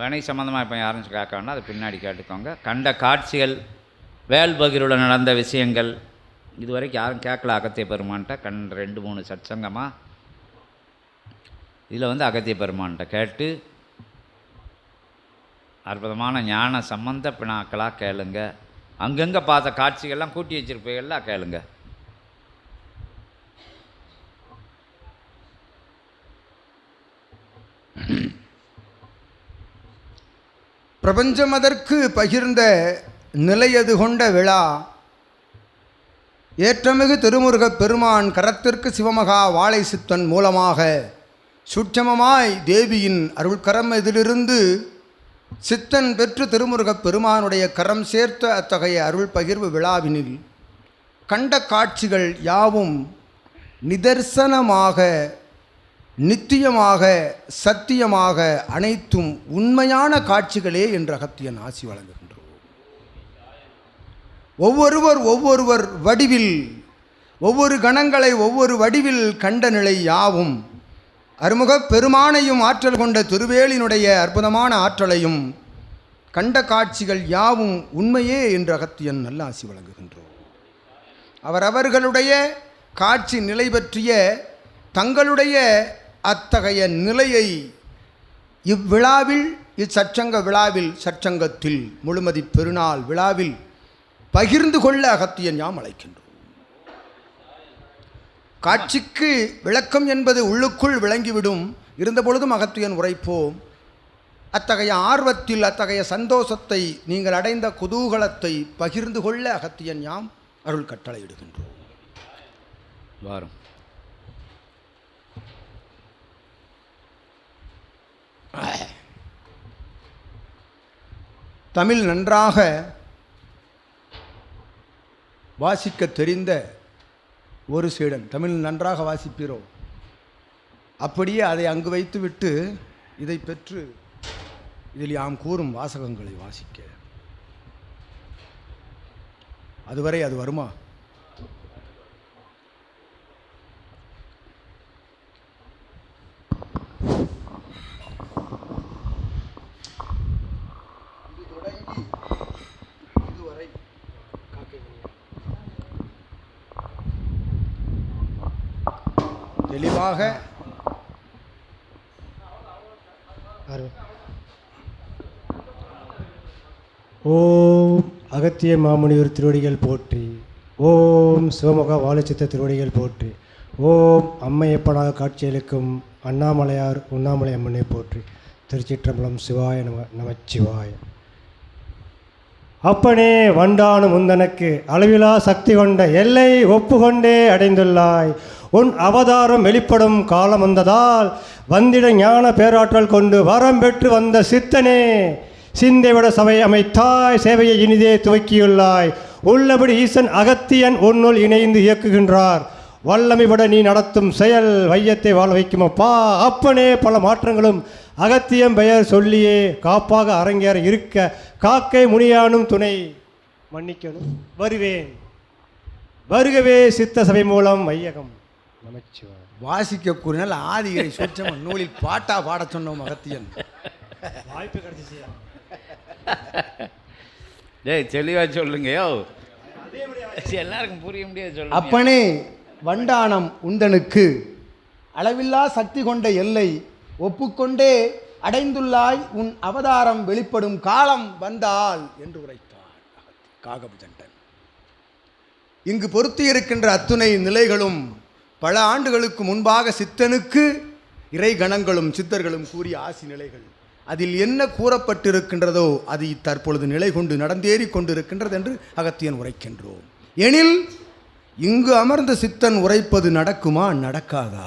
வினை சம்மந்தமாக இப்போ யாரும் கேட்க வேண்டாம். அது பின்னாடி கேட்டுக்கோங்க. கண்ட காட்சிகள் வேல் நடந்த விஷயங்கள் இது வரைக்கும் யாரும் கேட்கல அகத்திய பெருமான்கிட்ட. கண் ரெண்டு மூணு சச்சங்கமாக இதில் வந்து அகத்திய பெருமான்கிட்ட கேட்டு அற்புதமான ஞான சம்பந்த பிணாக்களாக கேளுங்க. அங்கங்கே பார்த்த காட்சிகள்லாம் கூட்டி வச்சிருப்பீங்கள்லாம் கேளுங்கள் பிரபஞ்சமதற்கு பகிர்ந்த நிலையது கொண்ட விழா. ஏற்றமிகு திருமுருகப் பெருமான் கரத்திற்கு சிவமகா வாழை சித்தன் மூலமாக சுட்சமமாய் தேவியின் அருள்கரம் இதிலிருந்து சித்தன் பெற்று திருமுருகப் பெருமானுடைய கரம் சேர்த்த அத்தகைய அருள் பகிர்வு விழாவினில் கண்ட காட்சிகள் யாவும் நிதர்சனமாக நித்தியமாக சத்தியமாக அனைத்தும் உண்மையான காட்சிகளே என்று அகத்தியன் ஆசி வழங்குகின்றோம் ஒவ்வொருவர் ஒவ்வொருவர் வடிவில் ஒவ்வொரு கணங்களை ஒவ்வொரு வடிவில் கண்ட நிலை யாவும் அருமுகப் பெருமானையும் ஆற்றல் கொண்ட திருவேலினுடைய அற்புதமான ஆற்றலையும் கண்ட காட்சிகள் யாவும் உண்மையே என்று அகத்தியன் நல்ல ஆசி வழங்குகின்றோம் அவரவர்களுடைய காட்சி நிலை பற்றிய தங்களுடைய அத்தகைய நிலையை இவ்விழாவில் இச்சச்சங்க விழாவில் சச்சங்கத்தில் முழுமதி பெருநாள் விழாவில் பகிர்ந்து கொள்ள அகத்தியன் யாம் அழைக்கின்றோம். காட்சிக்கு விளக்கம் என்பது உள்ளுக்குள் விளங்கிவிடும். இருந்தபொழுதும் அகத்தியன் உரைப்போம். அத்தகைய ஆர்வத்தில் அத்தகைய சந்தோஷத்தை நீங்கள் அடைந்த குதூகலத்தை பகிர்ந்து கொள்ள அகத்தியன் யாம் அருள் கட்டளையிடுகின்றோம். வரும். தமிழ் நன்றாக வாசிக்க தெரிந்த ஒரு சீடன். தமிழ் நன்றாக வாசிப்பீரோ? அப்படியே அதை அங்கு வைத்துவிட்டு இதை பெற்று இதில் யாம் கூறும் வாசகங்களை வாசிக்க. அதுவரை அது வருமா? தெளிவாக. ஓம் அகத்திய மாமுனிவர் திருவடிகள் போற்றி. ஓம் சிவமுக வாழைச்சித்த திருவடிகள் போற்றி. ஓம் அம்மையப்பனாக காட்சியளிக்கும் அண்ணாமலையார் உண்ணாமலை அம்மனை போற்றி. திருச்சிற்றம்பலம் சிவாய நம நமச்சிவாய. அப்பனே வண்டானு முந்தனுக்கு அளவிலா சக்தி கொண்ட எல்லை ஒப்புகொண்டே அடைந்துள்ளாய். உன் அவதாரம் வெளிப்படும் காலம் வந்ததால் வந்திட ஞான பேராற்றல் கொண்டு வரம் பெற்று வந்த சித்தனே சிந்தைவிட சபை அமைத்தாய் சேவையை இனிதே துவக்கியுள்ளாய். உள்ளபடி ஈசன் அகத்தியன் உன்னுள் இணைந்து இயக்குகின்றார். வல்லமைவிட நீ நடத்தும் செயல் வையத்தை வாழ வைக்கும் அப்பா. அப்பனே பல மாற்றங்களும் அகத்தியம் பெயர் சொல்லியே காப்பாக அரங்கேற இருக்க காக்கை முனியானும் துணை. மன்னிக்கணும். வருவேன். வருகவே சித்த சபை மூலம் வையகம். வாசிக்க கூறினால் ஆதிகரை சொச்சம் நூலில் பாட்டா பாடச் சொன்னோம் அகத்தியன். வாய்ப்பு கிடைச்சிச்சு. டேய் தெளிவாக சொல்லுங்கயோ எல்லாருக்கும் புரிய முடியாது சொல்லுங்க. அப்பனே வண்டானம் உந்தனுக்கு அளவில்லா சக்தி கொண்ட எல்லை ஒப்புக்கொண்டே அடைந்துள்ளாய் உன் அவதாரம் வெளிப்படும் காலம் வந்தால் என்று உரைத்தார் காகபுஜண்டன். இங்கு பொருத்தி இருக்கின்ற அத்துணை நிலைகளும் பல ஆண்டுகளுக்கு முன்பாக சித்தனுக்கு இறை கணங்களும் சித்தர்களும் கூறிய ஆசி நிலைகள். அதில் என்ன கூறப்பட்டிருக்கின்றதோ அது தற்பொழுது நிலை கொண்டு நடந்தேறி கொண்டிருக்கின்றது என்று அகத்தியன் உரைக்கின்றோம். எனில் இங்கு அமர்ந்த சித்தன் உரைப்பது நடக்குமா நடக்காதா?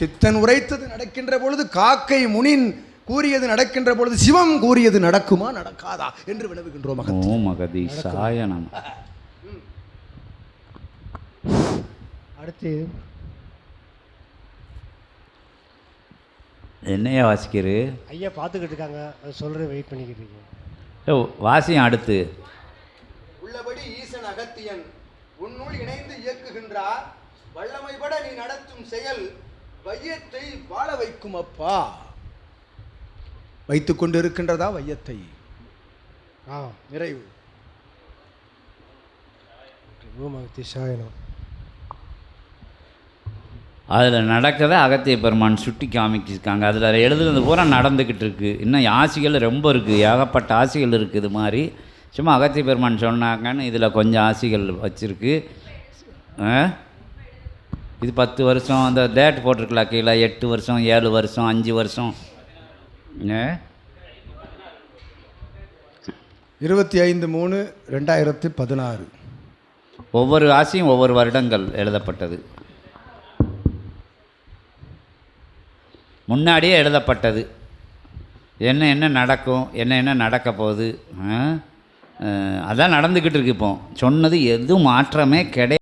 சித்தன் உரைத்தது நடக்கின்ற பொழுது காக்கை முனின் கூறியது நடக்கின்ற பொழுது சிவம் கூறியது நடக்குமா நடக்காதா என்று வினவுகின்றோம் அகத்தியன். சாயனம் அகதீசாய நம அடுத்து என்னையா வாசிக்கிறது ஐயா பார்த்துக்கிட்டு இருக்காங்க. அது சொல்கிறேன் வெயிட் பண்ணிக்கிட்டு இருக்கேன். ஓ வாசியம் அடுத்து. உள்ளபடி ஈசன் அகத்தியன் உன்னுள் இணைந்து இயக்குகின்றார் வல்லமைபட நீ நடத்தும் செயல் வையத்தை வாழ வைக்கும் அப்பா. வைத்து கொண்டு இருக்கின்றதா வையத்தை? ஆ. நிறைவு. ஓம் அதில் நடக்கதை அகத்திய பெருமான் சுட்டி காமிச்சிருக்காங்க. அதில் எழுதுனது பூரா நடந்துக்கிட்டு இருக்கு. இன்னும் ஆசிகள் ரொம்ப இருக்குது ஏகப்பட்ட ஆசிகள் இருக்குது இது மாதிரி. சும்மா அகத்திய பெருமான் சொன்னாங்கன்னு இதில் கொஞ்சம் ஆசிகள் வச்சுருக்கு. ஆ? இது பத்து வருஷம் அந்த டேட் போட்டிருக்கலாம் கீழே எட்டு வருஷம் ஏழு வருஷம் அஞ்சு வருஷம். இருபத்தி ஐந்து மூணு ரெண்டாயிரத்தி பதினாறு. ஒவ்வொரு ஆசியும் ஒவ்வொரு வருடங்கள் எழுதப்பட்டது. முன்னாடியே எழுதப்பட்டது. என்ன என்ன நடக்கும் என்ன என்ன நடக்க போகுது அதான் நடந்துக்கிட்டு இருக்கு இப்போ. சொன்னது எதுவும் மாற்றமே கிடையாது